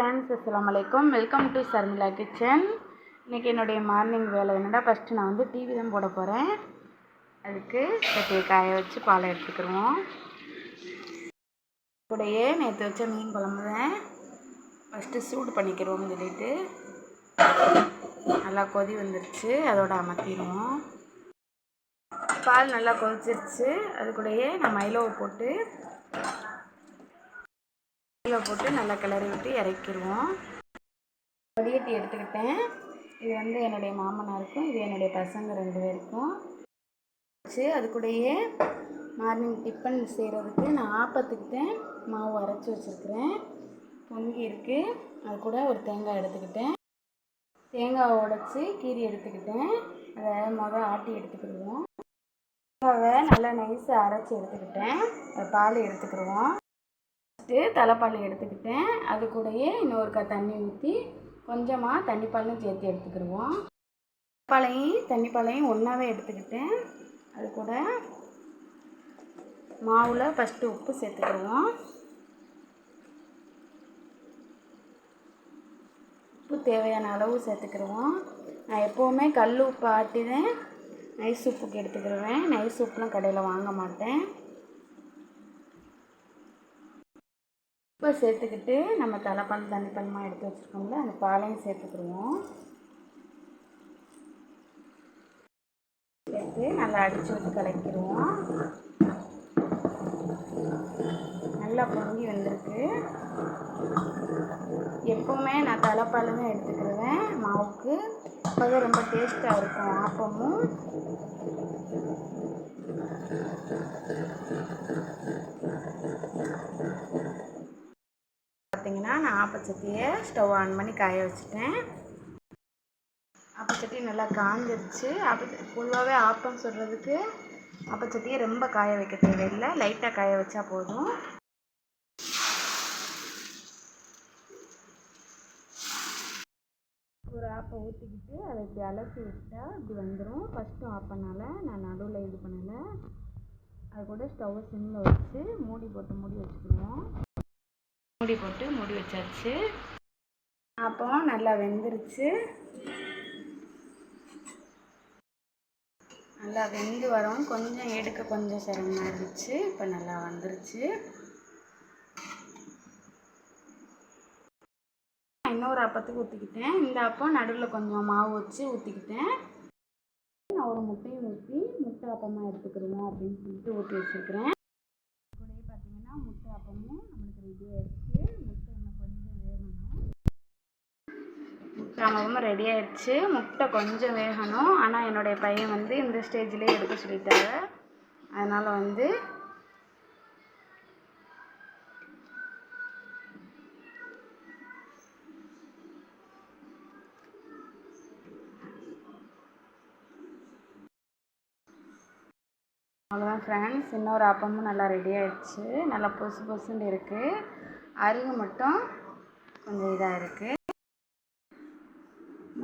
Friends அஸ்லாம் வலைக்கம் welcome to Sharmila kitchen இன்றைக்கி என்னுடைய மார்னிங் வேலை என்னடா ஃபஸ்ட்டு நான் வந்து டிவி தான் போட போகிறேன் அதுக்கு சட்டியை காய வச்சு பாலை எடுத்துக்கிடுவோம் கூடயே நேற்று வச்ச மீன் குழம்பு தான் ஃபஸ்ட்டு சூடு பண்ணிக்கிறோம்னு சொல்லிட்டு நல்லா கொதி வந்துருச்சு. அதோட அமர்த்திடுவோம் பால் நல்லா கொதிச்சிருச்சு. அது கூடயே நான் மைலோவை போட்டு மயிலவை போட்டு நல்லா கிளறி விட்டு இறக்கிடுவோம். வடிகட்டி எடுத்துக்கிட்டேன். இது வந்து என்னுடைய மாமனாருக்கும் இது என்னுடைய பசங்க ரெண்டு பேருக்கும். வச்சு அது கூடயே மார்னிங் டிஃபன் செய்கிறதுக்கு நான் ஆப்பத்துக்கிட்டேன் மாவு அரைச்சி வச்சுருக்கிறேன். பொங்கி இருக்குது அது கூட ஒரு தேங்காய் எடுத்துக்கிட்டேன். தேங்காவை உடச்சி கீரி எடுத்துக்கிட்டேன். அதை மொதல் ஆட்டி எடுத்துக்கிடுவோம். தேங்காவை நல்லா நைஸாக அரைச்சி எடுத்துக்கிட்டேன். பால் எடுத்துக்கிடுவோம். ஃபஸ்ட்டு தலைப்பால் எடுத்துக்கிட்டேன். அது கூடயே இன்னொரு க தண்ணி ஊற்றி கொஞ்சமாக தண்ணிப்பாலையும் சேர்த்து எடுத்துக்கிடுவோம் பாலையும் தண்ணிப்பாலையும் ஒன்றாவே எடுத்துக்கிட்டேன். அது கூட மாவில் ஃபஸ்ட்டு உப்பு சேர்த்துக்கிடுவோம் உப்பு தேவையான அளவு சேர்த்துக்கிடுவோம் நான் எப்போவுமே கல் உப்பு ஆட்டி தான் நைஸ் உப்புக்கு எடுத்துக்கிடுவேன் நைஸ் உப்புலாம் கடையில் வாங்க மாட்டேன். உப்பை சேர்த்துக்கிட்டு நம்ம தலைப்பால் தண்ணி பழமாக எடுத்து வச்சுருக்கோம்ல அந்த பாலையும் சேர்த்துக்கிடுவோம். சேர்த்து நல்லா அடித்து விட்டு கலக்கிடுவோம். நல்லா பொங்கி வந்திருக்கு. எப்போவுமே நான் தலைப்பால் தான் எடுத்துக்கிடுவேன் மாவுக்கு. அப்போதான் ரொம்ப டேஸ்ட்டாக இருக்கும் ஆப்பமும். பார்த்தீங்கன்னா நான் ஆப்பச்சட்டியை ஸ்டவ் ஆன் பண்ணி காய வச்சுட்டேன். ஆப்பச்சட்டி நல்லா காஞ்சிருச்சு. ஆப்ப பொதுவாகவே ஆப்பம் சொல்கிறதுக்கு ஆப்பச்சட்டியை ரொம்ப காய வைக்க தேவையில்லை. லைட்டாக காய வச்சா போதும். ஒரு ஆப்பை ஊற்றிக்கிட்டு அதை இப்படி அலசி விட்டால் இப்படி வந்துடும் ஃபஸ்ட்டும் ஆப்பனால நான் நடுவில் இது பண்ணலை. அது கூட ஸ்டவ்வை சிம்மில் வச்சு மூடி போட்டு மூடி வச்சுக்கிடுவோம் மூடி போட்டு மூடி வச்சாச்சு. அப்போ நல்லா வெந்துருச்சு. நல்லா வெந்து வரும். கொஞ்சம் எடுக்க கொஞ்சம் சிரமமாக இருந்துச்சு. இப்போ நல்லா வந்துருச்சு. இன்னொரு அப்பத்துக்கு ஊற்றிக்கிட்டேன் இந்த அப்பம் நடுவில் கொஞ்சம் மாவு வச்சு ஊற்றிக்கிட்டேன் நான் ஒரு முட்டையும் ஊற்றி முட்டை அப்பமாக எடுத்துக்கிடுவோம் அப்படின்னு சொல்லிட்டு ஊற்றி வச்சுருக்கிறேன். கூடயே பார்த்தீங்கன்னா முட்டை அப்பமும் நம்மளுக்கு ரெடி முட்டை இன்னும் கொஞ்சம் வேகணும் முட்டை ரெடி ஆயிடுச்சு. முட்டை கொஞ்சம் வேகணும். ஆனால் என்னுடைய பையன் வந்து இந்த ஸ்டேஜ்லேயே எடுக்க சொல்லிட்டாங்க. அதனால் வந்து அவ்வளோதான் ஃப்ரெண்ட்ஸ் இன்னொரு அப்பமும் நல்லா ரெடி ஆயிடுச்சு. நல்லா பொசு பொசுன்னு இருக்குது அருகு மட்டும் கொஞ்சம் இதாக இருக்குது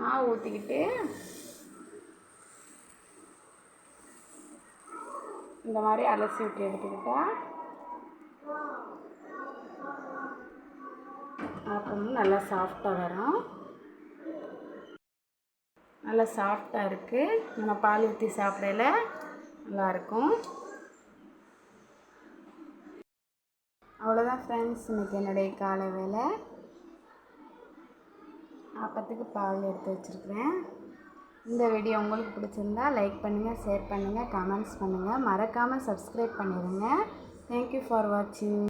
மாவு ஊற்றிக்கிட்டு இந்த மாதிரி அலசி விட்டு எடுத்துக்கிட்டா அப்பமும் நல்லா சாஃப்டாக வரும். நல்லா சாஃப்டாக இருக்குது நம்ம பால் ஊற்றி சாப்பிடையில நல்லாயிருக்கும் அவ்வளோதான் ஃப்ரெண்ட்ஸ் இன்றைக்கி என்னுடைய காலை வேலை. ஆப்பத்துக்கு பால் எடுத்து வச்சுருக்கிறேன். இந்த வீடியோ உங்களுக்கு பிடிச்சிருந்தா லைக் பண்ணுங்கள் ஷேர் பண்ணுங்கள் கமெண்ட்ஸ் பண்ணுங்கள் மறக்காமல் சப்ஸ்கிரைப் பண்ணிடுங்க. தேங்க்யூ ஃபார் வாட்சிங்